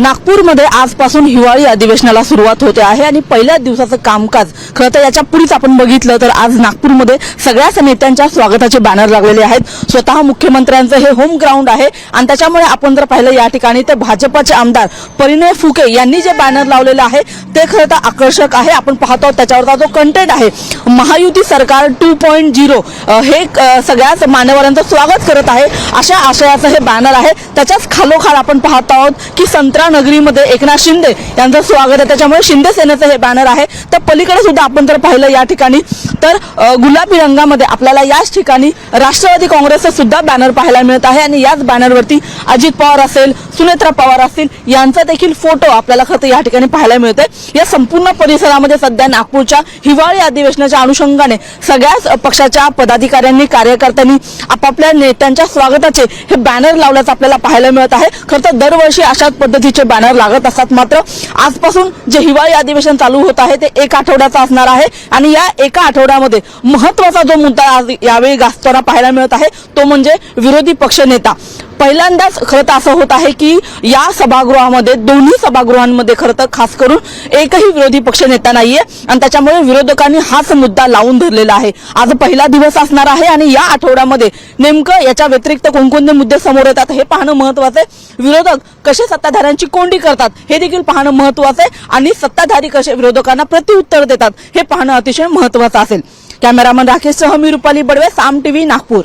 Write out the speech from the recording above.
नागपूरमध्ये आजपासून हिवाळी अधिवेशनाला सुरुवात होते आहे आणि पहिल्या दिवसाचं कामकाज खरं तर याच्या पुढीच आपण बघितलं तर आज नागपूरमध्ये सगळ्याच नेत्यांच्या स्वागताचे बॅनर लागलेले आहेत. स्वतः मुख्यमंत्र्यांचं हे होम ग्राउंड आहे आणि त्याच्यामुळे आपण जर पाहिलं या ठिकाणी तर भाजपचे आमदार परिणय फुके यांनी जे बॅनर लावलेलं आहे ते खरं तर आकर्षक आहे. आपण पाहतो आहोत त्याच्यावरचा जो कंटेंट आहे महायुती सरकार टू पॉईंट झिरो हे सगळ्याच मान्यवरांचं स्वागत करत आहे. अशा आशयाचं हे बॅनर आहे. त्याच्याच खालोखाल आपण पाहत आहोत की संत्रा नगरीमध्ये एकनाथ शिंदे यांचं स्वागत आहे. त्याच्यामुळे शिंदे सेनेचं हे बॅनर आहे. तर पलीकडे सुद्धा आपण जर पाहिलं या ठिकाणी तर गुलाबी रंगामध्ये आपल्याला याच ठिकाणी राष्ट्रवादी काँग्रेसचं सुद्धा बॅनर पाहायला मिळत आहे. आणि याच बॅनरवरती अजित पवार असेल सुनेत्रा पवार असतील यांचा देखील फोटो आपल्याला खरं या ठिकाणी पाहायला मिळतोय. या संपूर्ण परिसरामध्ये सध्या नागपूरच्या हिवाळी अधिवेशनाच्या अनुषंगाने सगळ्याच पक्षाच्या पदाधिकाऱ्यांनी कार्यकर्त्यांनी आपापल्या नेत्यांच्या स्वागताचे हे बॅनर लावल्याचं आपल्याला पाहायला मिळत आहे. खरं तर दरवर्षी अशाच पद्धतीचे बॅनर लागत असतात. मात्र आजपासून जे हिवाळी अधिवेशन चालू होत आहे ते एक आठवड्याचं असणार आहे. आणि या एका आठवड्यामध्ये महत्त्वाचा जो मुद्दा आज यावेळी गाजताना पाहायला मिळत आहे तो म्हणजे विरोधी पक्षनेता पहिल्यांदाच खरं तर असं होत आहे की या सभागृहामध्ये दोन्ही सभागृहांमध्ये खरं तर खास करून एकही विरोधी पक्ष नेता नाहीये. आणि त्याच्यामुळे विरोधकांनी हाच मुद्दा लावून धरलेला आहे. आज पहिला दिवस असणार आहे आणि या आठवड्यामध्ये नेमकं याच्या व्यतिरिक्त कोणकोणते मुद्दे समोर येतात हे पाहणं महत्वाचं आहे. विरोधक कसे सत्ताधाऱ्यांची कोंडी करतात हे देखील पाहणं महत्वाचं आहे. आणि सत्ताधारी कसे विरोधकांना प्रत्युत्तर देतात हे पाहणं अतिशय महत्वाचं असेल. कॅमेरामन राकेशसह मी रुपाली बडवे साम टीव्ही नागपूर.